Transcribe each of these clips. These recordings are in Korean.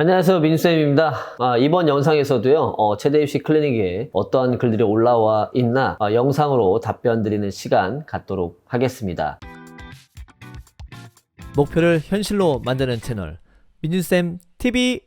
안녕하세요 민쌤입니다. 아, 이번 영상에서도요 어, 최대 입시 클리닉에 어떠한 글들이 올라와 있나 어, 영상으로 답변 드리는 시간 갖도록 하겠습니다. 목표를 현실로 만드는 채널 민준쌤 TV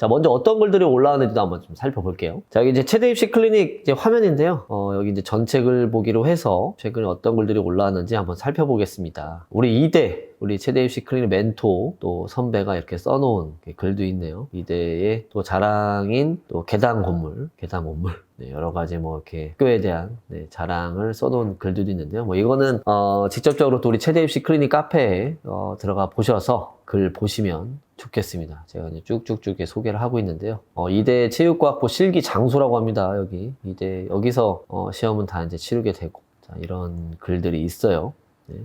자 먼저 어떤 글들이 올라왔는지도 한번 좀 살펴볼게요. 자 여기 이제 최대 입시 클리닉 이제 화면인데요. 어, 여기 이제 글 보기로 해서 최근에 어떤 글들이 올라왔는지 한번 살펴보겠습니다. 우리 이대 우리 최대 입시 클리닉 멘토 또 선배가 이렇게 써놓은 글도 있네요. 이대의 또 자랑인 또 계단 건물 계단 건물. 네, 여러 가지 뭐 이렇게 학교에 대한 네, 자랑을 써놓은 글들도 있는데요. 뭐 이거는 어, 직접적으로 또 우리 최대 입시 클리닉 카페에 어, 들어가 보셔서 글 보시면 좋겠습니다. 제가 이제 쭉쭉쭉 소개를 하고 있는데요. 어, 이대 체육과학부 실기 장소라고 합니다. 여기 이대 여기서 어, 시험은 다 이제 치르게 되고 자, 이런 글들이 있어요. 네.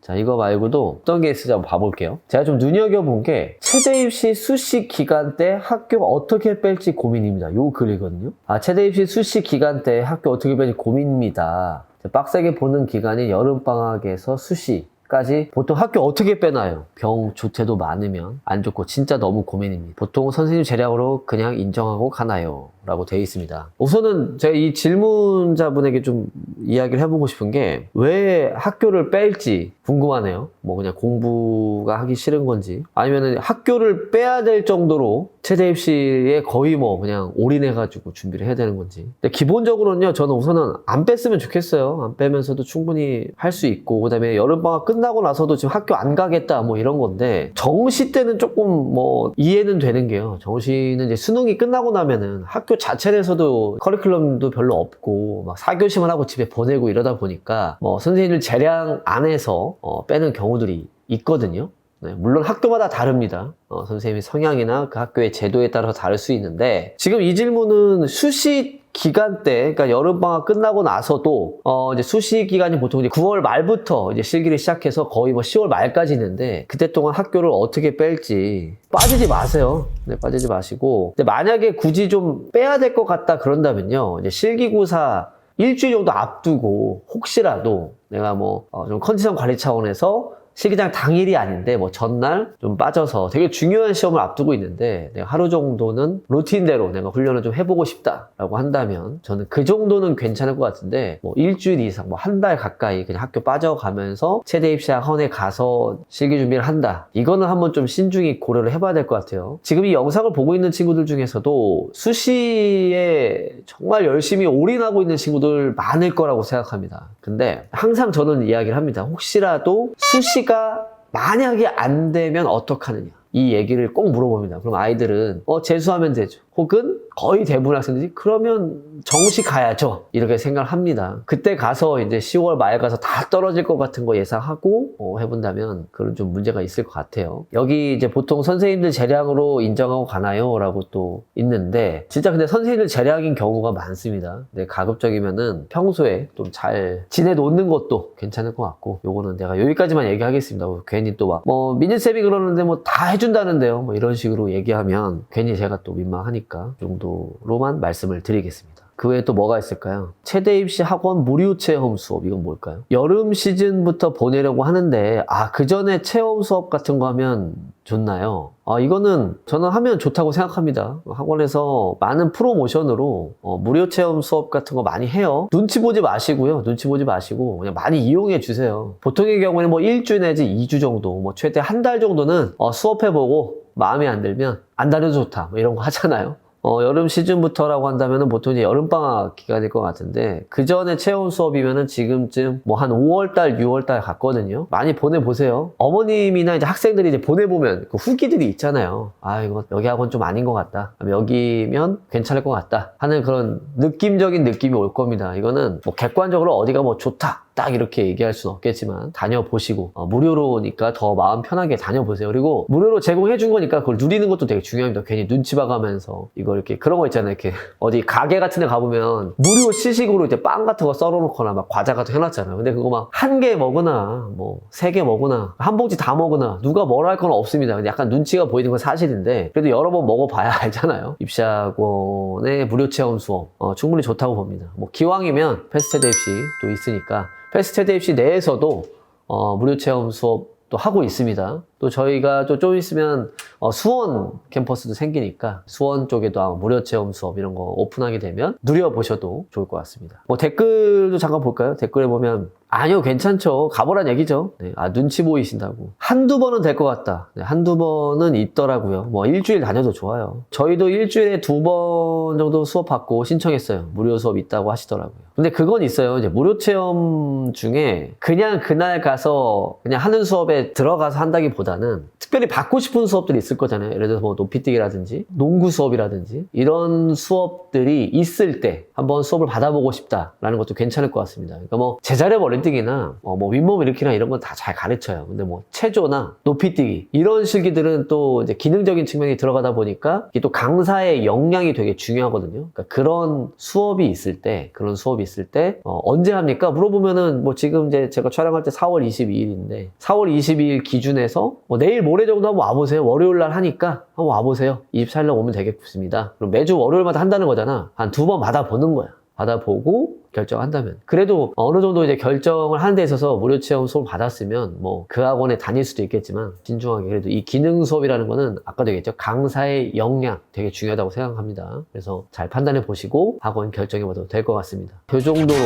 자, 이거 말고도 어떤 게 있을지 한번 봐볼게요. 제가 좀 눈여겨본 게, 최대 입시 수시 기간 때 학교 어떻게 뺄지 고민입니다. 요 글이거든요. 아, 최대 입시 수시 기간 때 학교 어떻게 뺄지 고민입니다. 빡세게 보는 기간이 여름방학에서 수시. 까지 보통 학교 어떻게 빼나요? 병 조퇴도 많으면 안 좋고 진짜 너무 고민입니다. 보통 선생님 재량으로 그냥 인정하고 가나요? 라고 되어 있습니다. 우선은 제가 이 질문자분에게 좀 이야기를 해보고 싶은 게 왜 학교를 뺄지 궁금하네요. 뭐 그냥 공부가 하기 싫은 건지 아니면은 학교를 빼야 될 정도로 최대 입시에 거의 뭐 그냥 올인해가지고 준비를 해야 되는 건지. 근데 기본적으로는요, 저는 우선은 안 뺐으면 좋겠어요. 안 빼면서도 충분히 할 수 있고 그다음에 여름방학 끝나고 나서도 지금 학교 안 가겠다 뭐 이런 건데 정시 때는 조금 뭐 이해는 되는 게요. 정시는 이제 수능이 끝나고 나면은 학교 자체 내에서도 커리큘럼도 별로 없고 막 4교시만 하고 집에 보내고 이러다 보니까 뭐 선생님들 재량 안에서 어, 빼는 경우들이 있거든요. 네, 물론 학교마다 다릅니다. 어, 선생님의 성향이나 그 학교의 제도에 따라서 다를 수 있는데 지금 이 질문은 수시 기간 때, 그러니까 여름방학 끝나고 나서도, 어, 이제 수시 기간이 보통 이제 9월 말부터 이제 실기를 시작해서 거의 뭐 10월 말까지 있는데, 그때 동안 학교를 어떻게 뺄지, 빠지지 마세요. 네, 빠지지 마시고. 근데 만약에 굳이 좀 빼야 될 것 같다 그런다면요, 이제 실기구사 일주일 정도 앞두고, 혹시라도 내가 뭐, 어, 좀 컨디션 관리 차원에서 실기장 당일이 아닌데 뭐 전날 좀 빠져서 되게 중요한 시험을 앞두고 있는데 내가 하루 정도는 루틴대로 내가 훈련을 좀 해보고 싶다라고 한다면 저는 그 정도는 괜찮을 것 같은데 뭐 일주일 이상 뭐 한 달 가까이 그냥 학교 빠져가면서 최대 입시학원에 가서 실기 준비를 한다. 이거는 한번 좀 신중히 고려를 해봐야 될 것 같아요. 지금 이 영상을 보고 있는 친구들 중에서도 수시에 정말 열심히 올인하고 있는 친구들 많을 거라고 생각합니다 근데 항상 저는 이야기를 합니다. 혹시라도 수시가 만약에 안 되면 어떡하느냐 이 얘기를 꼭 물어봅니다. 그럼 아이들은 어 재수하면 되죠. 혹은 거의 대부분 학생들이 그러면 정시 가야죠. 이렇게 생각을 합니다. 그때 가서 이제 10월 말 가서 다 떨어질 것 같은 거 예상하고 어, 해본다면 그런 좀 문제가 있을 것 같아요. 여기 이제 보통 선생님들 재량으로 인정하고 가나요? 라고 또 있는데 진짜 근데 선생님들 재량인 경우가 많습니다. 근데 가급적이면은 평소에 좀 잘 지내 놓는 것도 괜찮을 것 같고 요거는 내가 여기까지만 얘기하겠습니다. 괜히 또 막 뭐 민준쌤이 그러는데 뭐 다 해 준다는데요. 뭐 이런 식으로 얘기하면 괜히 제가 또 민망하니까 이 정도로만 말씀을 드리겠습니다. 그 외에 또 뭐가 있을까요? 최대 입시 학원 무료 체험 수업 이건 뭘까요? 여름 시즌부터 보내려고 하는데 아 그 전에 체험 수업 같은 거 하면 좋나요? 아 이거는 저는 하면 좋다고 생각합니다. 학원에서 많은 프로모션으로 어, 무료 체험 수업 같은 거 많이 해요. 눈치 보지 마시고요. 눈치 보지 마시고 그냥 많이 이용해 주세요. 보통의 경우에는 뭐 일주 내지 2주 정도, 뭐 최대 한 달 정도는 어, 수업해 보고 마음에 안 들면 안 다녀도 좋다 뭐 이런 거 하잖아요. 어, 여름 시즌부터라고 한다면 보통 이제 여름방학 기간일 것 같은데, 그 전에 체험 수업이면은 지금쯤 뭐 한 5월달, 6월달 갔거든요. 많이 보내보세요. 어머님이나 이제 학생들이 이제 보내보면 그 후기들이 있잖아요. 아, 이거 여기 학원 좀 아닌 것 같다. 여기면 괜찮을 것 같다. 하는 그런 느낌적인 느낌이 올 겁니다. 이거는 뭐 객관적으로 어디가 뭐 좋다. 딱 이렇게 얘기할 수는 없겠지만 다녀보시고 어, 무료로니까 더 마음 편하게 다녀보세요. 그리고 무료로 제공해 준 거니까 그걸 누리는 것도 되게 중요합니다. 괜히 눈치 봐가면서 이거 이렇게 그런 거 있잖아요. 이렇게 어디 가게 같은 데 가보면 무료 시식으로 이제 빵 같은 거 썰어놓거나 막 과자 같은 거 해놨잖아요. 근데 그거 막 한 개 먹으나 뭐 세 개 먹으나 한 봉지 다 먹으나 누가 뭐라 할 건 없습니다. 근데 약간 눈치가 보이는 건 사실인데 그래도 여러 번 먹어봐야 알잖아요. 입시학원의 무료 체험 수업 어, 충분히 좋다고 봅니다. 뭐 기왕이면 패스트 대 입시 또 있으니까 패스트대 입시 내에서도 어, 무료 체험 수업 또 하고 있습니다. 또 저희가 또 좀 있으면 어, 수원 캠퍼스도 생기니까 수원 쪽에도 아마 무료 체험 수업 이런 거 오픈하게 되면 누려 보셔도 좋을 것 같습니다. 뭐 댓글도 잠깐 볼까요? 댓글에 보면 아니요, 괜찮죠. 가보란 얘기죠. 네, 아, 눈치 보이신다고. 한두 번은 될 것 같다. 네, 한두 번은 있더라고요. 뭐, 일주일 다녀도 좋아요. 저희도 일주일에 두 번 정도 수업 받고 신청했어요. 무료 수업 있다고 하시더라고요. 근데 그건 있어요. 이제 무료 체험 중에 그냥 그날 가서 그냥 하는 수업에 들어가서 한다기 보다는 특별히 받고 싶은 수업들이 있을 거잖아요. 예를 들어서 뭐 높이뛰기라든지 농구 수업이라든지 이런 수업들이 있을 때 한번 수업을 받아보고 싶다라는 것도 괜찮을 것 같습니다. 그러니까 뭐 제자력 올 림픽이나 어, 뭐 윗몸 일으키나 이런 건 다 잘 가르쳐요. 근데 뭐 체조나 높이뛰기 이런 실기들은 또 이제 기능적인 측면이 들어가다 보니까 이게 또 강사의 역량이 되게 중요하거든요. 그러니까 그런 수업이 있을 때 그런 수업이 있을 때 어, 언제 합니까? 물어보면은 뭐 지금 이제 제가 촬영할 때 4월 22일인데 4월 22일 기준에서 뭐 내일 모레 정도 한번 와보세요. 월요일 날 하니까 한번 와보세요. 24일 날 오면 되겠습니다. 그럼 매주 월요일마다 한다는 거잖아. 한 두번 받아보는 거야. 받아보고 결정한다면. 그래도 어느 정도 이제 결정을 하는 데 있어서 무료 체험 수업을 받았으면 뭐 그 학원에 다닐 수도 있겠지만 진중하게 그래도 이 기능 수업이라는 거는 아까도 얘기했죠. 강사의 역량 되게 중요하다고 생각합니다. 그래서 잘 판단해 보시고 학원 결정해 봐도 될 것 같습니다. 그 정도로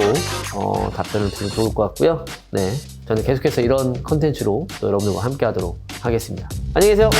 어, 답변을 드리면 좋을 것 같고요. 네. 저는 계속해서 이런 컨텐츠로 또 여러분들과 함께 하도록 하겠습니다. 안녕히 계세요